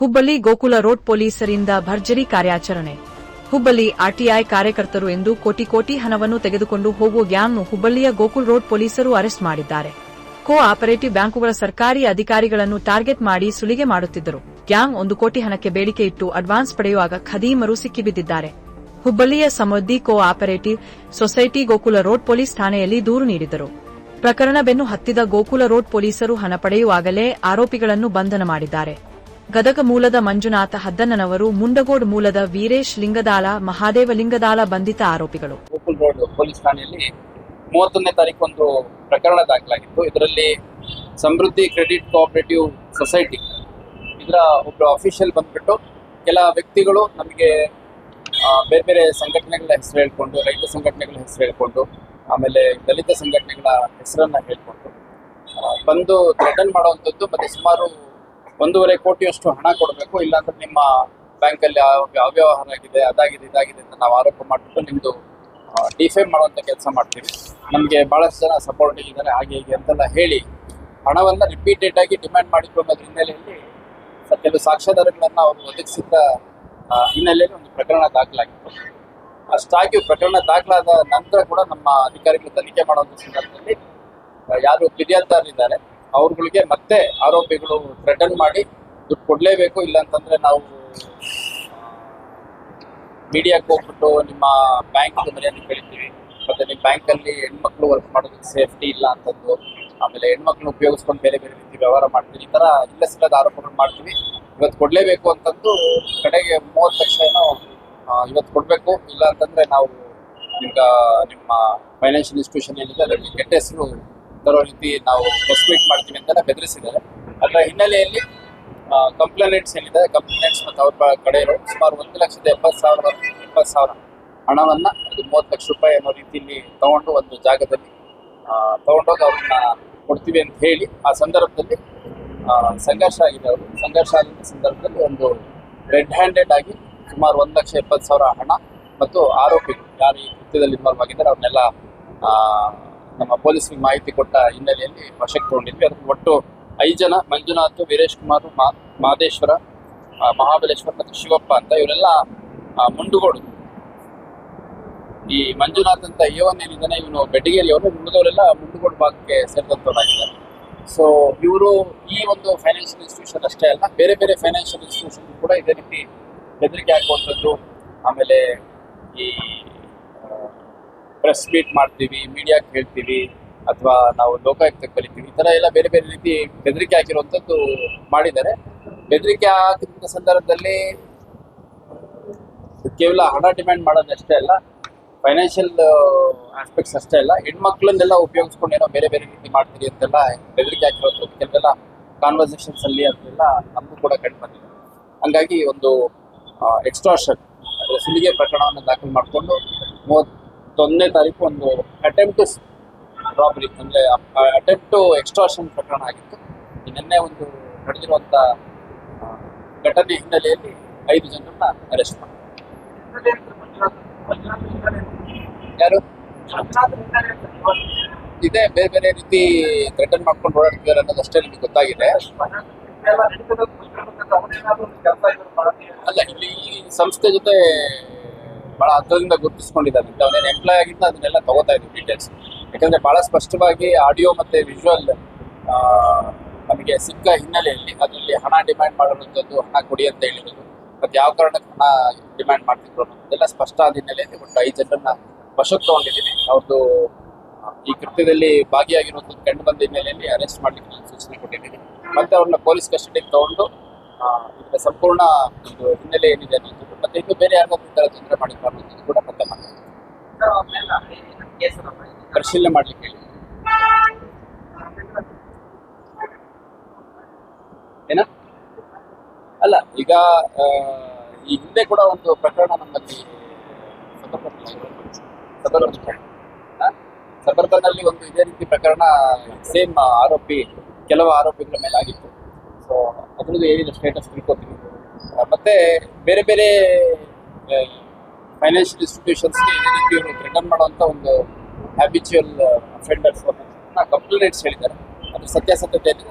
Hubballi Gokula road ಪೊಲೀಸರಿಂದ ಭರ್ಜರಿ ಕಾರ್ಯಾಚರಣೆ. ಹುಬ್ಬಳ್ಳಿ ಆರ್ಟಿಐ ಕಾರ್ಯಕರ್ತರು ಎಂದು ಕೋಟಿ ಕೋಟಿ ಹಣವನ್ನು ತೆಗೆದುಕೊಂಡು ಹೋಗುವ ಗ್ಯಾಂಗ್ನು ಹುಬ್ಬಳ್ಳಿಯ ಗೋಕುಲ್ ರೋಡ್ ಪೊಲೀಸರು ಅರೆಸ್ಟ್ ಮಾಡಿದ್ದಾರೆ. ಕೋ ಆಪರೇಟಿವ್ ಬ್ಯಾಂಕುಗಳ ಸರ್ಕಾರಿ ಅಧಿಕಾರಿಗಳನ್ನು ಟಾರ್ಗೆಟ್ ಮಾಡಿ ಸುಲಿಗೆ ಮಾಡುತ್ತಿದ್ದರು. ಗ್ಯಾಂಗ್ ಒಂದು ಕೋಟಿ ಹಣಕ್ಕೆ ಬೇಡಿಕೆ ಇಟ್ಟು ಅಡ್ವಾನ್ಸ್ ಪಡೆಯುವಾಗ ಖದೀಮರು ಸಿಕ್ಕಿಬಿದ್ದಿದ್ದಾರೆ. ಹುಬ್ಬಳ್ಳಿಯ Samruddhi cooperative society Gokul road police ಠಾಣೆಯಲ್ಲಿ ದೂರು ನೀಡಿದರು ಪ್ರಕರಣ ಬೆನ್ನು ಹತ್ತಿದ ಗೋಕುಲ ರೋಡ್ ಪೊಲೀಸರು ಹಣ ಪಡೆಯುವಾಗಲೇ ಆರೋಪಿಗಳನ್ನು ಬಂಧನ ಮಾಡಿದ್ದಾರೆ. ಗದಗ ಮೂಲದ ಮಂಜುನಾಥ ಹದ್ದನ್ನನವರು ಮುಂಡಗೋಡ್ ಮೂಲದ ವೀರೇಶ್ ಲಿಂಗದಾಳ, ಮಹಾದೇವ ಲಿಂಗದಾಳ ಬಂಧಿತ ಆರೋಪಿಗಳು. ಗೋಕುಲ್ ಪೊಲೀಸ್ ಠಾಣೆಯಲ್ಲಿ ಮೂವತ್ತೊಂದನೇ ತಾರೀಕು ಒಂದು ಪ್ರಕರಣ ದಾಖಲಾಗಿತ್ತು. ಇದರಲ್ಲಿ ಸಮೃದ್ಧಿ ಕ್ರೆಡಿಟ್ ಕೋಆಪರೇಟಿವ್ ಸೊಸೈಟಿ ಇದರ ಒಬ್ಬರು ಅಫಿಷಿಯಲ್ ಬಂದ್ಬಿಟ್ಟು ಕೆಲ ವ್ಯಕ್ತಿಗಳು ನಮಗೆ ಬೇರೆ ಬೇರೆ ಸಂಘಟನೆಗಳ ಹೆಸರು ಹೇಳ್ಕೊಂಡು, ರೈತ ಸಂಘಟನೆಗಳ ಹೆಸರು ಹೇಳ್ಕೊಂಡು, ಆಮೇಲೆ ದಲಿತ ಸಂಘಟನೆಗಳ ಹೆಸರನ್ನ ಹೇಳ್ಕೊಂಡು ಬಂದು ಥ್ರೆಟನ್ ಮಾಡುವಂಥದ್ದು ಮತ್ತೆ ಸುಮಾರು ಒಂದೂವರೆ ಕೋಟಿಯಷ್ಟು ಹಣ ಕೊಡಬೇಕು, ಇಲ್ಲಾಂದ್ರೆ ನಿಮ್ಮ ಬ್ಯಾಂಕಲ್ಲಿ ಅವ್ಯವಹಾರ ಆಗಿದೆ, ಅದಾಗಿದೆ, ಇದಾಗಿದೆ ಅಂತ ನಾವು ಆರೋಪ ಮಾಡಿಬಿಟ್ಟು ನಿಮ್ಮದು ಡಿಫೈಮ್ ಮಾಡುವಂಥ ಕೆಲಸ ಮಾಡ್ತೀವಿ. ನಮಗೆ ಭಾಳಷ್ಟು ಜನ ಸಪೋರ್ಟ್ ಇದ್ದಾರೆ, ಹಾಗೆ ಹೀಗೆ ಅಂತೆಲ್ಲ ಹೇಳಿ ಹಣವನ್ನು ರಿಪೀಟೆಡ್ ಆಗಿ ಡಿಮ್ಯಾಂಡ್ ಅನ್ನೋದ್ರ ಹಿನ್ನೆಲೆಯಲ್ಲಿ ಕೆಲವು ಸಾಕ್ಷ್ಯಾಧಾರಗಳನ್ನು ಅವರು ಒದಗಿಸಿದ್ದ ಹಿನ್ನೆಲೆಯಲ್ಲಿ ಒಂದು ಪ್ರಕರಣ ದಾಖಲಾಗಿತ್ತು. ಅಷ್ಟಾಗಿ ಪ್ರಕರಣ ದಾಖಲಾದ ನಂತರ ಕೂಡ ನಮ್ಮ ಅಧಿಕಾರಿಗಳು ತನಿಖೆ ಮಾಡುವಂಥ ಸಂದರ್ಭದಲ್ಲಿ ಯಾರು ಫಿರ್ಯಾದಿದಾರರಿದ್ದಾರೆ ಅವ್ರುಗಳಿಗೆ ಮತ್ತೆ ಆರೋಪಿಗಳು ಥ್ರೆಟನ್ ಮಾಡಿ ದುಡ್ಡು ಕೊಡಲೇಬೇಕು ಇಲ್ಲ ಅಂತಂದ್ರೆ ನಾವು ಮೀಡಿಯಾಕ್ಕೆ ಹೋಗ್ಬಿಟ್ಟು ನಿಮ್ಮ ಬ್ಯಾಂಕ್ ಮನೆಯನ್ನು ಕೇಳ್ತೀವಿ. ಮತ್ತೆ ನಿಮ್ಮ ಬ್ಯಾಂಕಲ್ಲಿ ಹೆಣ್ಮಕ್ಳು ವರ್ಕ್ ಮಾಡೋದಕ್ಕೆ ಸೇಫ್ಟಿ ಇಲ್ಲ ಅಂತಂದು ಆಮೇಲೆ ಹೆಣ್ಮಕ್ಳು ಉಪಯೋಗಿಸ್ಕೊಂಡು ಬೇರೆ ಬೇರೆ ರೀತಿ ವ್ಯವಹಾರ ಮಾಡ್ತೀವಿ. ಈ ಥರ ಇಲ್ಲ ಆರೋಪಗಳು ಮಾಡ್ತೀವಿ. ಇವತ್ತು ಕೊಡಲೇಬೇಕು ಅಂತಂದು ಕಡೆಗೆ ಮೂವತ್ತು ಲಕ್ಷ ಏನೋ ಇವತ್ತು ಕೊಡಬೇಕು. ಇಲ್ಲ ಅಂತಂದ್ರೆ ನಾವು ಈಗ ನಿಮ್ಮ ಫೈನಾನ್ಷಿಯಲ್ ಇನ್ಸ್ಟಿಟ್ಯೂಷನ್ ಏನಿದೆ, ಅದರಲ್ಲಿ ಕೆಟ್ಟ ಹೆಸರು ತರೋ ರೀತಿ ನಾವು ಪ್ರೆಸ್ ಮಾಡ್ತೀವಿ ಅಂತ ಬೆದರಿಸಿದ್ದಾರೆ. ಅದರ ಹಿನ್ನೆಲೆಯಲ್ಲಿ ಕಂಪ್ಲೇಂಟ್ಸ್ ಏನಿದೆ ಕಂಪ್ಲೇಂಟ್ಸ್ ಮತ್ತು ಅವ್ರ ಕಡೆ ಸುಮಾರು ಒಂದು ಲಕ್ಷದ ಎಪ್ಪತ್ತು ಸಾವಿರ ಇಪ್ಪತ್ತು ಸಾವಿರ ಹಣವನ್ನು ಅದು ಮೂವತ್ತು ಲಕ್ಷ ರೂಪಾಯಿ ಅನ್ನೋ ರೀತಿಯಲ್ಲಿ ತಗೊಂಡು ಒಂದು ಜಾಗದಲ್ಲಿ ತಗೊಂಡೋಗಿ ಅವ್ರನ್ನ ಕೊಡ್ತೀವಿ ಅಂತ ಹೇಳಿ ಆ ಸಂದರ್ಭದಲ್ಲಿ ಸಂಘರ್ಷ ಆಗಿದೆ ಅವರು. ಸಂಘರ್ಷ ಆಗಿದ್ದ ಸಂದರ್ಭದಲ್ಲಿ ಒಂದು ರೆಡ್ ಹ್ಯಾಂಡೆಡ್ ಆಗಿ ಸುಮಾರು ಒಂದು ಲಕ್ಷ ಎಪ್ಪತ್ತು ಸಾವಿರ ಹಣ ಮತ್ತು ಆರೋಪಿಗಳು ಯಾರು ಈ ಕೃತ್ಯದಲ್ಲಿ ಇನ್ವಾಲ್ವ್ ಆಗಿದ್ದಾರೆ ಅವ್ರನ್ನೆಲ್ಲ ಆ, ನಮ್ಮ ಪೊಲೀಸರಿಗೆ ಮಾಹಿತಿ ಕೊಟ್ಟ ಹಿನ್ನೆಲೆಯಲ್ಲಿ ವಶಕ್ಕೆ ತಗೊಂಡಿದ್ವಿ ಅದಕ್ಕೆ ಒಟ್ಟು ಐದು ಜನ, ಮಂಜುನಾಥ್, ವೀರೇಶ್ ಕುಮಾರ್ ಮಹದೇಶ್ವರ ಮಹಾಬಲೇಶ್ವರ್ ಮತ್ತು ಶಿವಪ್ಪ ಅಂತ ಇವರೆಲ್ಲ ಮುಂಡುಗೋಡು. ಈ ಮಂಜುನಾಥ್ ಅಂತ ಏನಿದ್ದಾನೆ ಇವನು ಬೆಡ್ಡಿಗೇರಿ ಅವರು ಉಳಿದವರೆಲ್ಲ ಮುಂಡುಗೋಡು ಭಾಗಕ್ಕೆ ಸೇರಿದಂಥವರಾಗಿದ್ದಾರೆ ಸೊ ಇವರು ಈ ಒಂದು ಫೈನಾನ್ಷಿಯಲ್ ಇನ್ಸ್ಟಿಟ್ಯೂಷನ್ ಅಷ್ಟೇ ಅಲ್ಲ, ಬೇರೆ ಬೇರೆ ಫೈನಾನ್ಷಿಯಲ್ ಇನ್ಸ್ಟಿಟ್ಯೂಷನ್ ಕೂಡ ಇದೇ ರೀತಿ ಬೆದರಿಕೆ ಹಾಕುವಂಥದ್ದು. ಆಮೇಲೆ ಈ ಪ್ರೆಸ್ ಮೀಟ್ ಮಾಡ್ತೀವಿ ಮೀಡಿಯಾಕ್ಕೆ ಹೇಳ್ತೀವಿ, ಅಥವಾ ನಾವು ಲೋಕಾಯುಕ್ತಕ್ಕೆ ಕಲಿತೀವಿ, ಈ ಥರ ಎಲ್ಲ ಬೇರೆ ಬೇರೆ ರೀತಿ ಬೆದರಿಕೆ ಹಾಕಿರುವಂಥದ್ದು ಮಾಡಿದ್ದಾರೆ. ಬೆದರಿಕೆ ಹಾಕಿದ ಸಂದರ್ಭದಲ್ಲಿ ಕೇವಲ ಹಣ ಡಿಮ್ಯಾಂಡ್ ಮಾಡೋದಷ್ಟೇ ಅಲ್ಲ ಫೈನಾನ್ಷಿಯಲ್ ಆಸ್ಪೆಕ್ಟ್ಸ್ ಅಷ್ಟೇ ಅಲ್ಲ, ಹೆಣ್ಮಕ್ಳನ್ನೆಲ್ಲ ಉಪಯೋಗಿಸ್ಕೊಂಡು ಬೇರೆ ಬೇರೆ ರೀತಿ ಮಾಡ್ತೀರಿ ಅಂತೆಲ್ಲ ಬೆದರಿಕೆ ಹಾಕಿರೋದು ಕೆಲವೆಲ್ಲ ಕಾನ್ವರ್ಸೇಷನ್ಸ್ ಅಲ್ಲಿ ಅದೆಲ್ಲ ನಮಗೂ ಕೂಡ ಕಂಡು ಬಂದಿದೆ. ಹಂಗಾಗಿ ಒಂದು ಎಕ್ಸ್ಟ್ರಾಷನ್ ಸುಲಿಗೆ ಪ್ರಕರಣವನ್ನು ದಾಖಲು ಮಾಡಿಕೊಂಡು ಮೂವತ್ತೊಂದನೇ ತಾರೀಕು ಒಂದು ಅಟೆಂಪ್ಟ್ ರಾಬರಿ ಅಂದರೆ ಅಟೆಂಪ್ಟ್ ಎಕ್ಸ್ಟ್ರಾಷನ್ ಪ್ರಕರಣ ಆಗಿತ್ತು. ನಿನ್ನೆ ಒಂದು ನಡೆದಿರುವಂಥ ಘಟನೆ ಹಿನ್ನೆಲೆಯಲ್ಲಿ ಐದು ಜನರನ್ನ ಅರೆಸ್ಟ್ ಮಾಡಿ ಯಾರು? ಇದೆ, ಬೇರೆ ಬೇರೆ ರೀತಿ ಥ್ರೆಟನ್ ಮಾಡ್ಕೊಂಡು ಓಡಾಡ್ತಿದ್ದಾರೆ ಅನ್ನೋದು ಅಷ್ಟೇ ನಿಮಗೆ ಗೊತ್ತಾಗಿದೆ. ಅಲ್ಲ, ಇಲ್ಲಿ ಈ ಸಂಸ್ಥೆ ಜೊತೆ ಬಹಳ ಹತ್ತಿರದಿಂದ ಗುರುತಿಸ್ಕೊಂಡಿದ್ದಾರೆ. ಅವನೇನು ಎಂಪ್ಲಾಯ್ ಆಗಿದ್ದ ಅದನ್ನೆಲ್ಲ ತಗೋತಾ ಇದ್ವಿ ಡೀಟೇಲ್ಸ್ ಯಾಕಂದ್ರೆ ಬಹಳ ಸ್ಪಷ್ಟವಾಗಿ ಆಡಿಯೋ ಮತ್ತೆ ವಿಜುವಲ್ ನಮಗೆ ಸಿಕ್ಕ ಹಿನ್ನೆಲೆಯಲ್ಲಿ ಅದರಲ್ಲಿ ಹಣ ಡಿಮ್ಯಾಂಡ್ ಮಾಡಿರುವಂಥದ್ದು, ಹಣ ಕೊಡಿ ಅಂತ ಹೇಳಿರೋದು, ಮತ್ತೆ ಯಾವ ಕಾರಣಕ್ಕೆ ಹಣ ಡಿಮ್ಯಾಂಡ್ ಮಾಡ್ತಿದ್ರು ಅನ್ನೋದೆಲ್ಲ ಸ್ಪಷ್ಟ ಆದ ಹಿನ್ನೆಲೆಯಲ್ಲಿ ಒಂದು ಐದು ಜನರನ್ನ ವಶಕ್ಕೆ ತಗೊಂಡಿದ್ದೀನಿ. ಅವ್ರದ್ದು ಈ ಕೃತ್ಯದಲ್ಲಿ ಭಾಗಿಯಾಗಿರುವಂಥದ್ದು ಕಂಡು ಬಂದ ಹಿನ್ನೆಲೆಯಲ್ಲಿ ಅರೆಸ್ಟ್ ಮಾಡಲಿಕ್ಕೆ ಸೂಚನೆ ಕೊಟ್ಟಿದ್ದೀನಿ. ಮತ್ತೆ ಅವ್ರನ್ನ ಪೊಲೀಸ್ ಕಸ್ಟಡಿಗೆ ತಗೊಂಡು ಇದರ ಸಂಪೂರ್ಣ ಒಂದು ಹಿನ್ನೆಲೆ ಏನಿದೆ ಅನ್ನೋದು ಮತ್ತೆ ಇನ್ನು ಬೇರೆ ಯಾರಿಗಾದ್ರೂ ತೊಂದರೆ ಮಾಡಿದ್ರು ಇದು ಕೂಡ ಪತ್ತೆ ಮಾಡ್ತಾರೆ ಪರಿಶೀಲನೆ ಮಾಡ್ಲಿಕ್ಕೆ ಏನ? ಅಲ್ಲ, ಈಗ ಈ ಹಿಂದೆ ಕೂಡ ಒಂದು ಪ್ರಕರಣ ನಮ್ಮಲ್ಲಿ ಸಬರ್ಬನ್ ಸಬರ್ಬನ್ನಲ್ಲಿ ಒಂದು ಇದೇ ರೀತಿ ಪ್ರಕರಣ ಸೇಮ್ ಆರೋಪಿ, ಕೆಲವು ಆರೋಪಿಗಳ ಮೇಲೆ ಆಗಿತ್ತು ಅದ್ರದ್ದು ಏನಿದೆ ಸ್ಟೇಟಸ್ ತಿಳ್ಕೊತೀನಿ. ಮತ್ತೆ ಬೇರೆ ಬೇರೆ ಫೈನಾನ್ಷಿಯಲ್ ಇನ್ಸ್ಟಿಟ್ಯೂಷನ್ಸ್ಗೆ ಇದೇ ರೀತಿ ಇವರು ಥ್ರೆಟನ್ ಮಾಡುವಂಥ ಒಂದು ಹ್ಯಾಬಿಚುವಲ್ ಅಫೆಂಡರ್ಸ್ ಕಂಪ್ಲೇಂಟ್ಸ್ ಹೇಳಿದ್ದಾರೆ. ಅದ್ರ ಸತ್ಯಾಸತ್ಯತೆ ಏನಿದೆ